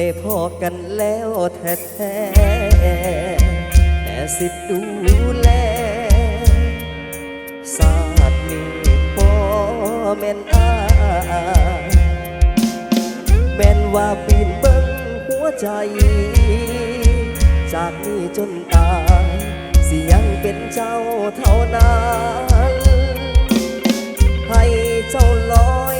ได้พอกันแล้วแท้แท้แต่สิดูแลศาสตร์นี้บ่แม่นอาแม่นว่าปีนเบิ่งหัวใจ จากนี้จนตายสิยังเป็นเจ้าเท่านั้น ให้เจ้าลอย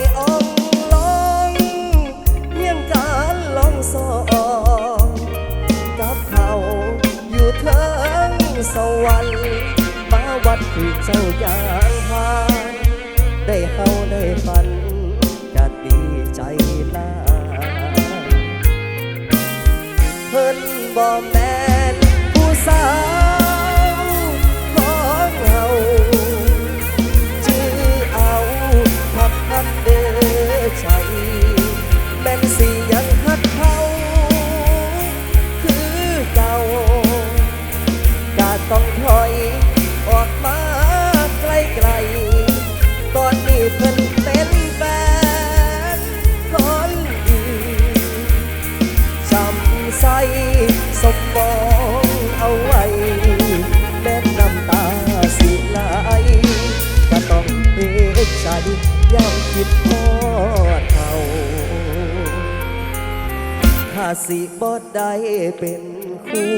สิบ่ได้เป็นคู่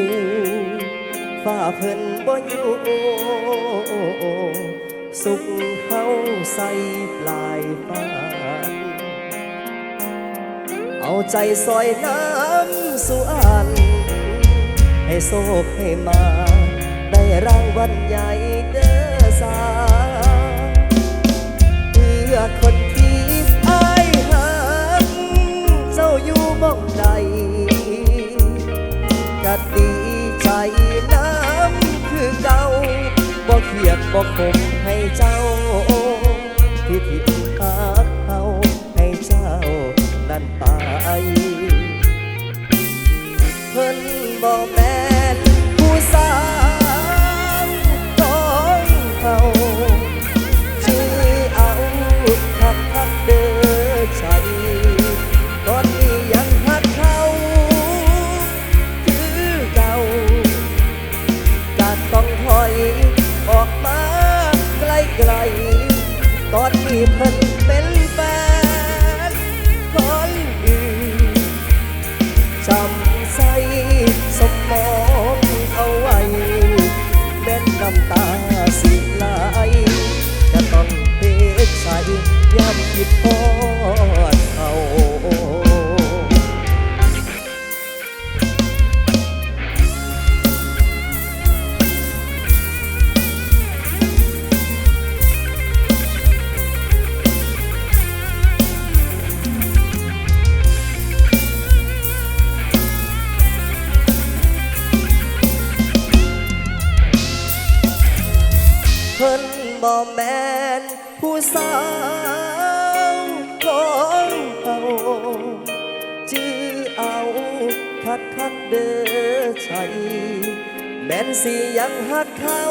ฝ้าเพิ่นบ่อยู่สุขเฮาใส่ปลายฟ้าเอาใจซอยน้ำสุอัน ให้โศกให้มา ได้รางวัลใหญ่เด้อสาเพื่อคนที่อายหักเจ้าอยู่หมอง รียกบ่คมให้เจ้า ที่เพิ่น สาวของเขาชื่อเอาคักคักเด้อใจแม่นสิยังหักเขา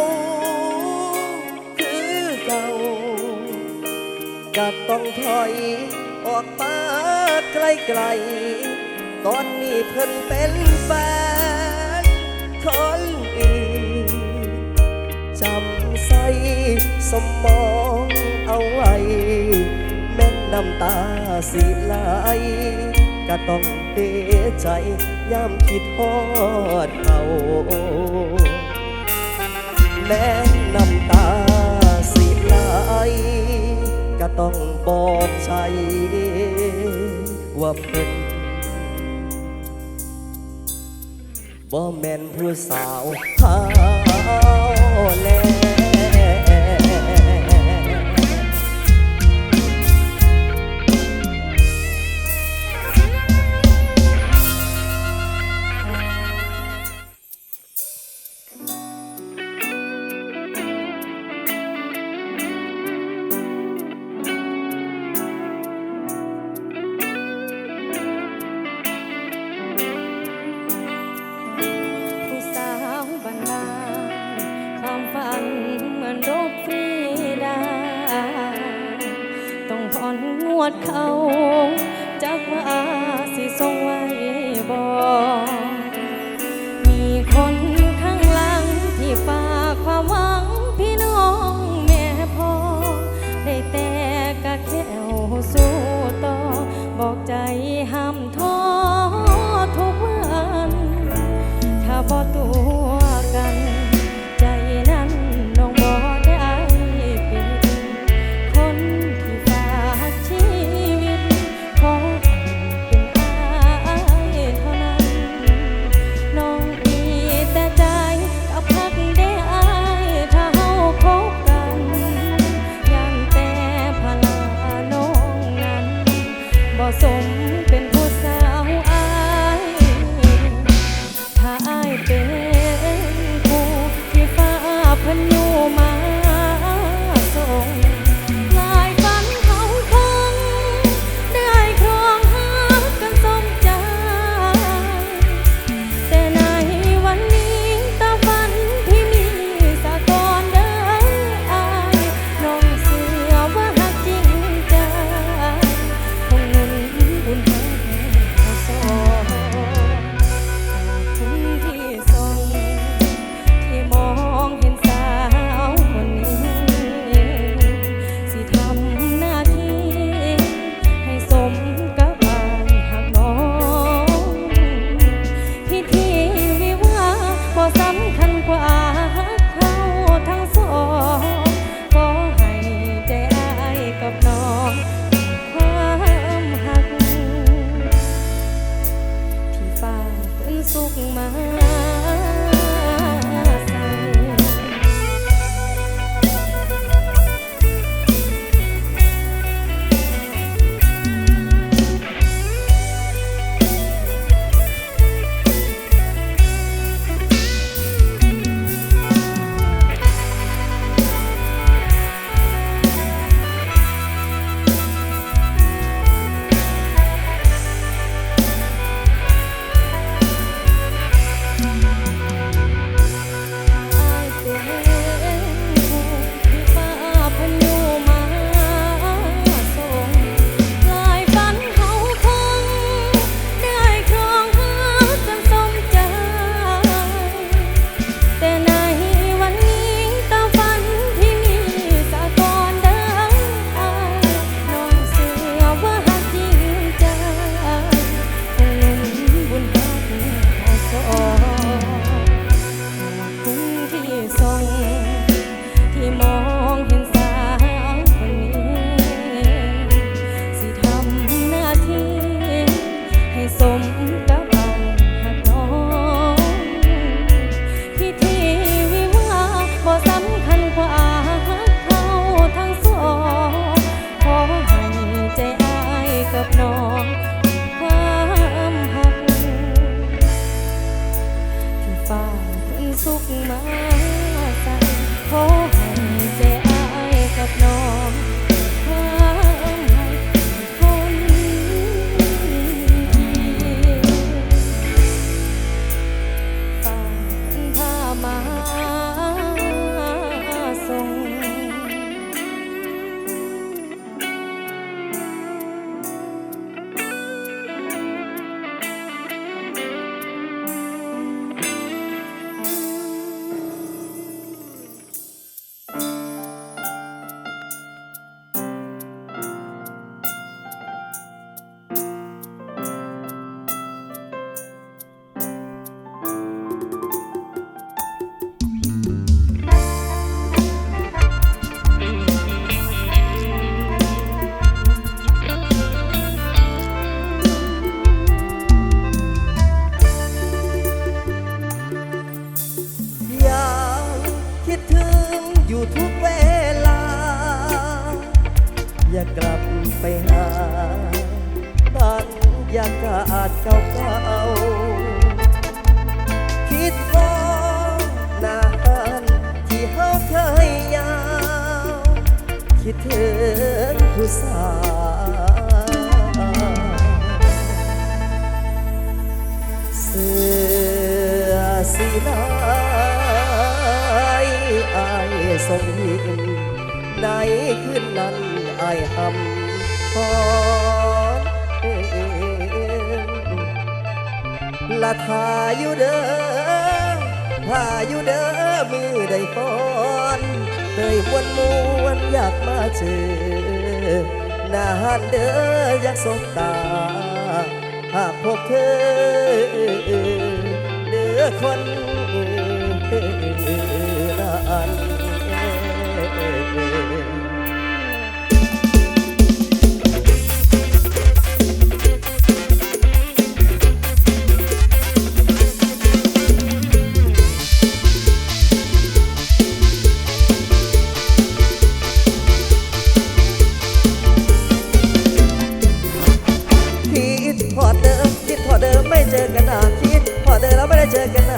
คือเก่าก็ต้องถอยออกมาไกลๆตอนนี้เพิ่นเป็นแฟนคนอื่นจำใส่สมอง เอาไว้ แม่นน้ำตาสิไหลก็ต้องเตใจย่ำคิดฮอดเขาแม้นน้ำตาสิไหลก็ต้องบอกใจว่าเพิ่นบ่แม่นผู้สาวหาแล ไปหาบรรยากาศเก่าๆคิดว่านานที่เฮาเคยยาว คิดถึงผู้สาวเสือสีลายอายสมยิ้มในขึ้นนั้นอายหำ อละทาอยู่เด้อพาอยู่เด้อมือได้ฟอนเตยวันมวนอยากมาเจอนานเด้ออยากสบตา หากพบเธอเด้อคนนั้น Jagat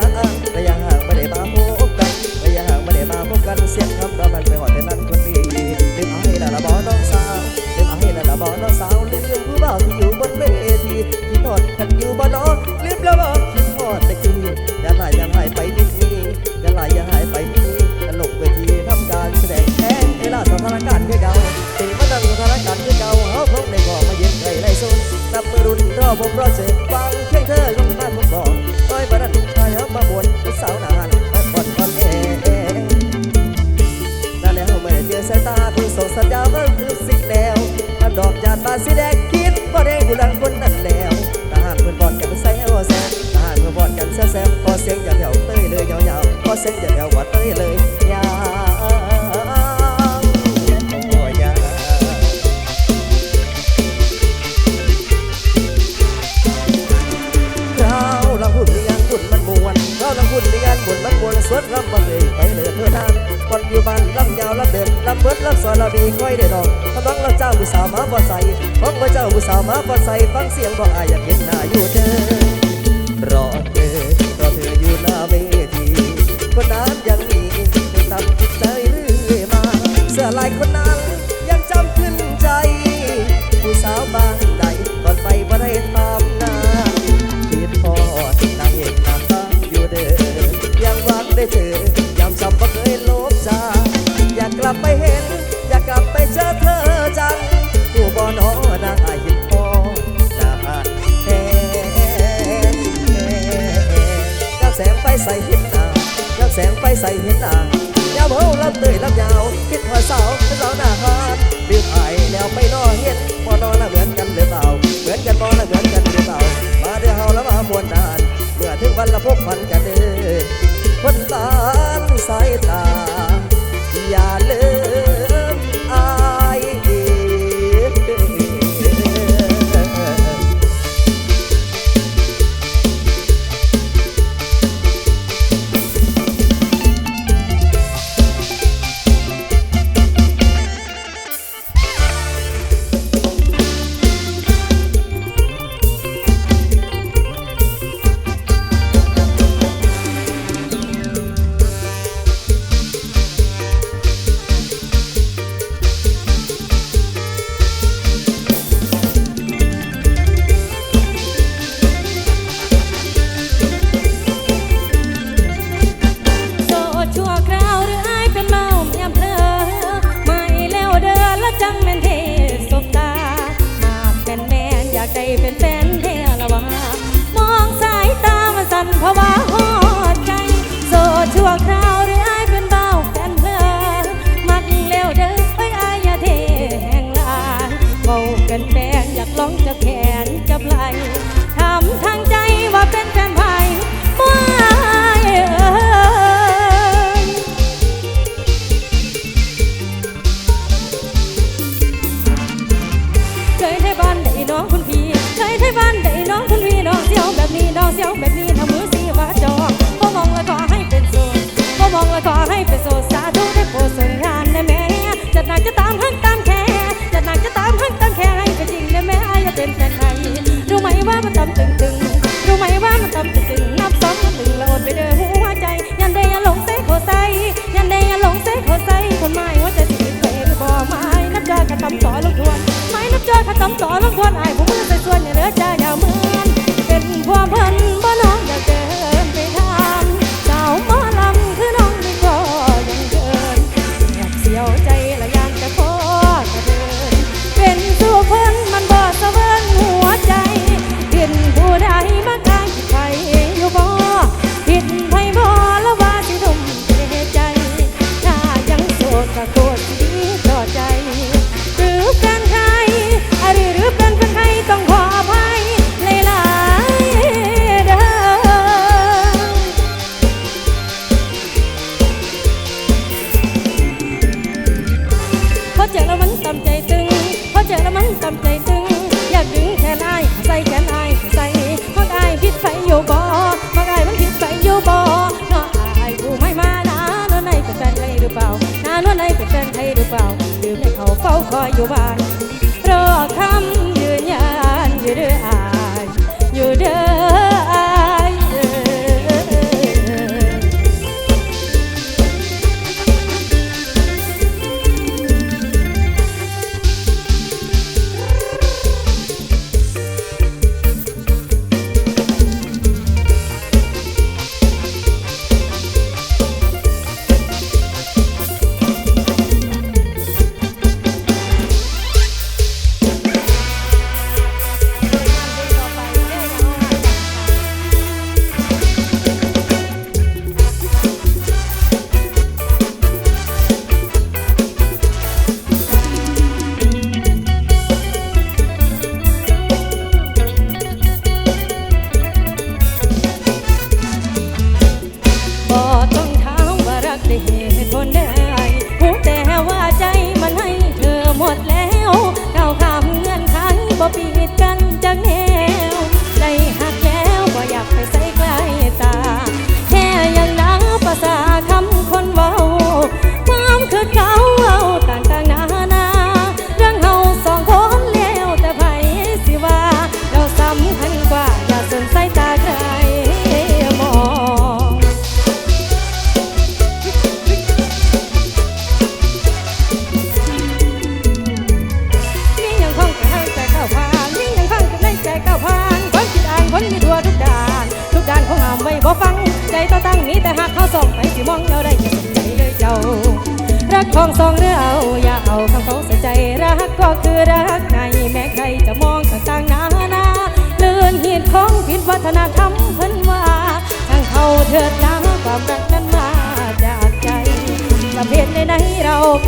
เราหน้าคานบิวไอแล้วไปนอเฮ็ดบ่นอนละเหมือนกันหรือเปล่า เหมือนกันบ่อละเหมือนกันหรือเปล่า มาเด้อเฮาแล้วมามวนนาน เมื่อถึงวันละพบพันกันเด้อคนตาสายตาอย่าเลย even think จ้าแบบนี้นะมือสีฟ้าจองก็มองแล้วก็ให้เป็นโซนก็มองแล้วก็ให้เป็นโซนสาธุได้โปรดสนงานนะแม่จัดหนักจะตามหักตามแค่จัดหนักจะตามหักตามแค่ให้เป็นจริงนะแม่อย่าเป็นแฟนใครรู้ไหมว่ามันตำตึงตึงรู้ไหมว่ามันตำตึงตึงนับสองนับหนึ่งแล้วอดไปเด้อหัวใจ ยันได้ยันหลงเกหัวใจยันได้ยันหลงเกหัวใจคนไม่ว่าจะติดเคยบ่ไม้นับจอกันตำต่อลงทวนไม่นับจอกันตำต่อลงทวนไอ้ผมมือใส่ส่วนอย่าเลือใจ Ohio Bar.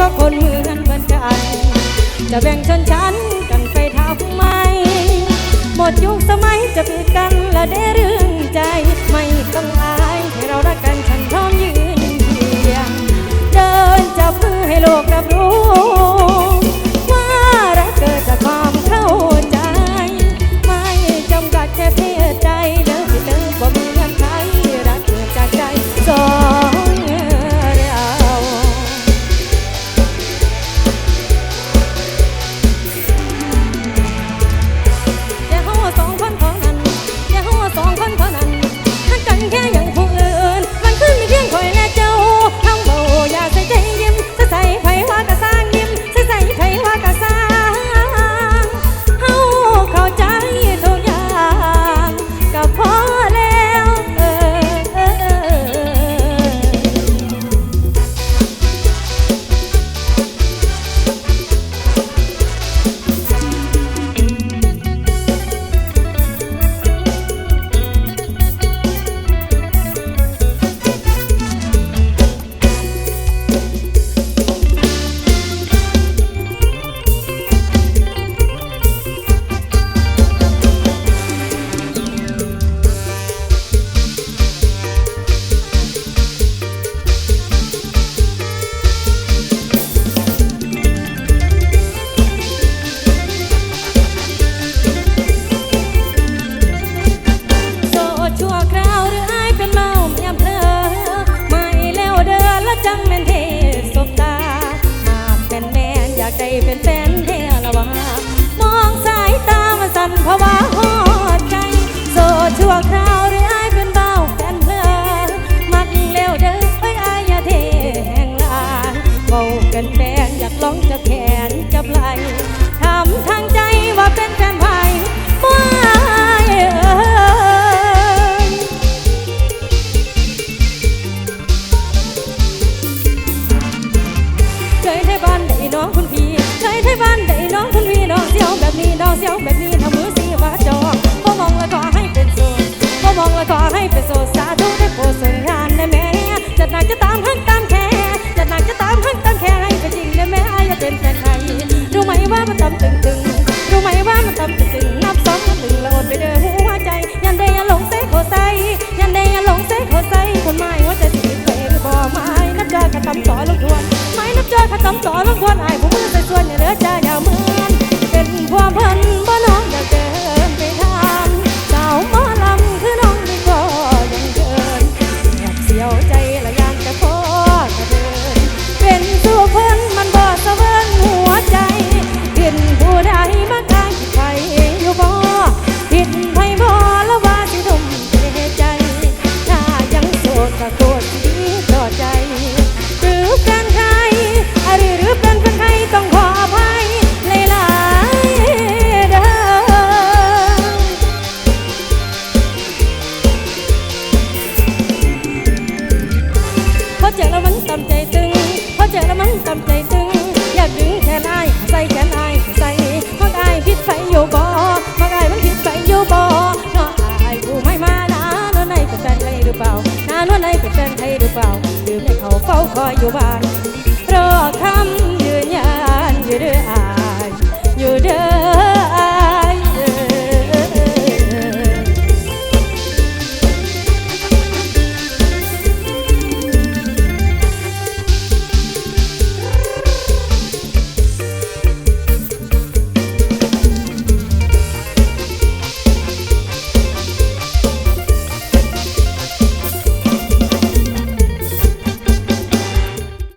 ราคนเหมือนเหมือนกัน จะแบ่งชนชั้นกันไปทำไมหมดยุคสมัยจะปิดกันและได้เรื่องใจ ไม่ต้องอายให้เรารักกันฉันพร้อมยืนเดียงเดินจับมือให้โลกรับรู้ ตับตึงตึงรู้ไหมว่ามันตับตึงตึงนับสองนับหนึ่งแล้วอดไปเด้อหัวใจ ยันได้ยันหลงเซ่ขอใส่ยันได้ยันหลงเซ่ขอใส่คนไม่ว่าจะติเคยหรือบ่ไม่นับเจอยขัดคำสอนลงทวนไม่นับเจอยขัดคำสอนลงทวนไอ้ผมมือใส่ส่วนอย่าเลือใจอย่าเหมือนเป็นพวกเพิ่นบ่น้องอย่าเจอ คอยอยู่บ้าน